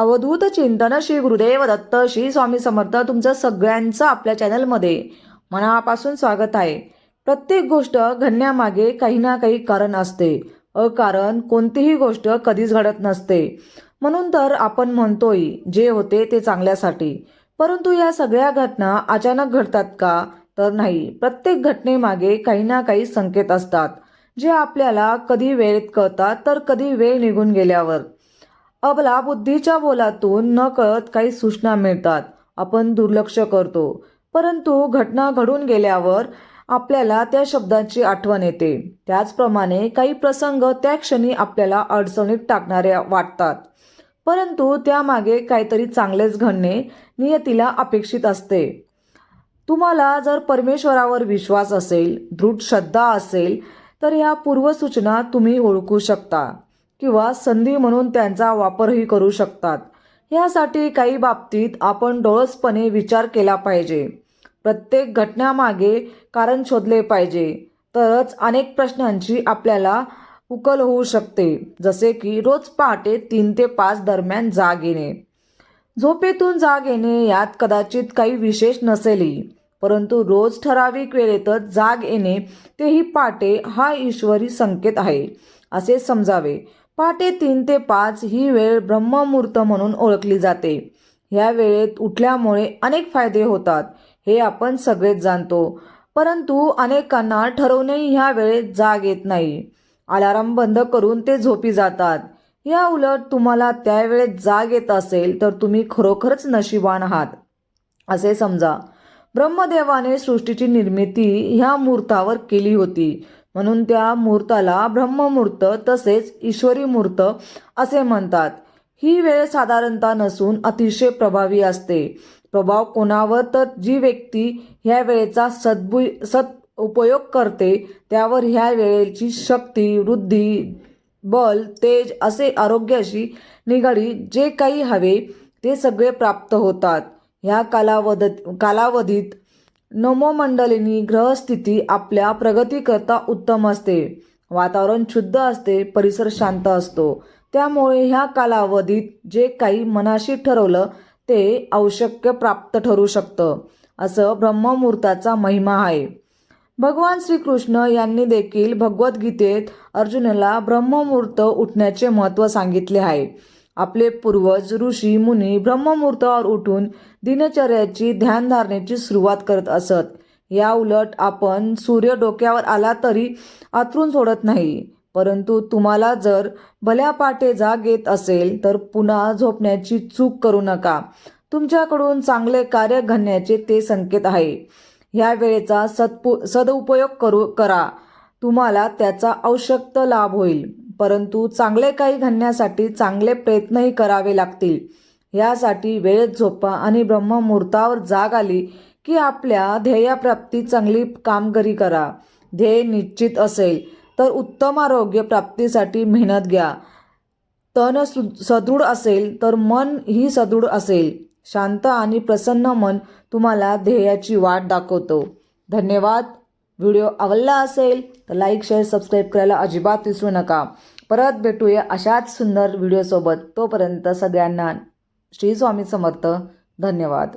अवधूत चिंतन श्री गुरुदेव दत्त श्री स्वामी समर्थ तुमचं सगळ्यांचं आपल्या चॅनलमध्ये. मनापासून स्वागत आहे. प्रत्येक गोष्ट घडण्यामागे काही ना काही कारण असते. अकारण कोणतीही गोष्ट कधीच घडत नसते. म्हणून तर आपण म्हणतोय जे होते ते चांगल्यासाठी. परंतु या सगळ्या घटना अचानक घडतात का? तर नाही. प्रत्येक घटनेमागे काही ना काही संकेत असतात. जे आपल्याला कधी वेळेत कळतात तर कधी वेळ निघून गेल्यावर. अबला बुद्धीच्या बोलातून न कळत काही सूचना मिळतात. आपण दुर्लक्ष करतो. परंतु घटना घडून गेल्यावर आपल्याला त्या शब्दांची आठवण येते. त्याचप्रमाणे काही प्रसंग त्या क्षणी आपल्याला अडचणीत टाकणाऱ्या वाटतात. परंतु त्यामागे काहीतरी चांगलेच घडणे नियतीला अपेक्षित असते. तुम्हाला जर परमेश्वरावर विश्वास असेल दृढ श्रद्धा असेल तर ह्या पूर्वसूचना तुम्ही ओळखू शकता. किंवा संधी म्हणून त्यांचा वापरही करू शकतात. यासाठी काही बाबतीत आपण डोळसपणे विचार केला पाहिजे. प्रत्येक घटनामागे कारण शोधले पाहिजे. तरच अनेक प्रश्नांची आपल्याला उकल होऊ शकते. जसे की रोज पहाटे तीन ते पाच दरम्यान जाग येणे. झोपेतून जाग येणे यात कदाचित काही विशेष नसेलही. परंतु रोज ठराविक वेळेतच जाग येणे तेही पाटे हा ईश्वरी संकेत आहे असे समजावे. पहाटे तीन ते पाच ही वेळ ब्रह्ममुहूर्त म्हणून ओळखली जाते. ह्या वेळेत उठल्यामुळे अनेक फायदे होतात हे आपण सगळेच जाणतो. परंतु अनेकांना ठरवूनही ह्या वेळेत जाग येत नाही. अलाराम बंद करून ते झोपी जातात. या उलट तुम्हाला त्यावेळेत जाग येत असेल तर तुम्ही खरोखरच नशिबान आहात. असे समजा. ब्रह्मदेवाने सृष्टीची निर्मिती ह्या मुहूर्तावर केली होती. म्हणून त्या मुहूर्ताला ब्रह्ममुहूर्त तसेच ईश्वरी मुहूर्त असे म्हणतात. ही वेळ साधारणतः नसून अतिशय प्रभावी असते. प्रभाव कोणावर तर जी व्यक्ती ह्या वेळेचा सद्बु सद उपयोग करते त्यावर ह्या वेळेची शक्ती वृद्धी बल तेज असे आरोग्याशी निगडीत जे काही हवे ते सगळे प्राप्त होतात. ह्या कालावधीत कालावधीत नमोमंडलिनी ग्रहस्थिती आपल्या प्रगतीकरता उत्तम असते. वातावरण शुद्ध असते परिसर शांत असतो. त्यामुळे ह्या कालावधीत जे काही मनाशी ठरवलं ते आवश्यक प्राप्त ठरू शकतं असं ब्रह्ममुहूर्ताचा महिमा आहे. भगवान श्रीकृष्ण यांनी देखील भगवद्गीतेत अर्जुनाला ब्रह्ममुहूर्त उठण्याचे महत्त्व सांगितले आहे. आपले पूर्वज ऋषी मुनी ब्रह्ममुहूर्तावर उठून दिनचर्याची ध्यानधारणेची सुरुवात करत असत. या उलट आपण सूर्य डोक्यावर आला तरी आतरून सोडत नाही. परंतु तुम्हाला जर भल्या पाटे जाग येत असेल तर पुन्हा झोपण्याची चूक करू नका. तुमच्याकडून चांगले कार्य घडण्याचे ते संकेत आहे. ह्या वेळेचा सदपु सदउपयोग करू करा. तुम्हाला त्याचा आवश्यक लाभ होईल. परंतु चांगले काही घडण्यासाठी चांगले प्रयत्नही करावे लागतील. यासाठी वेळेत झोपा आणि ब्रह्ममुहूर्तावर जाग आली की आपल्या ध्येयप्राप्ती चांगली कामगिरी करा. ध्येय निश्चित असेल तर उत्तम आरोग्य प्राप्तीसाठी मेहनत घ्या. तन सु सदृढ असेल तर मन ही सदृढ असेल. शांत आणि प्रसन्न मन तुम्हाला ध्येयाची वाट दाखवतो. धन्यवाद. व्हिडिओ आवडला असेल तर लाईक शेअर सबस्क्राईब करायला अजिबात विसरू नका. परत भेटूया अशाच सुंदर व्हिडिओसोबत. तोपर्यंत सगळ्यांना श्री स्वामी समर्थ. धन्यवाद.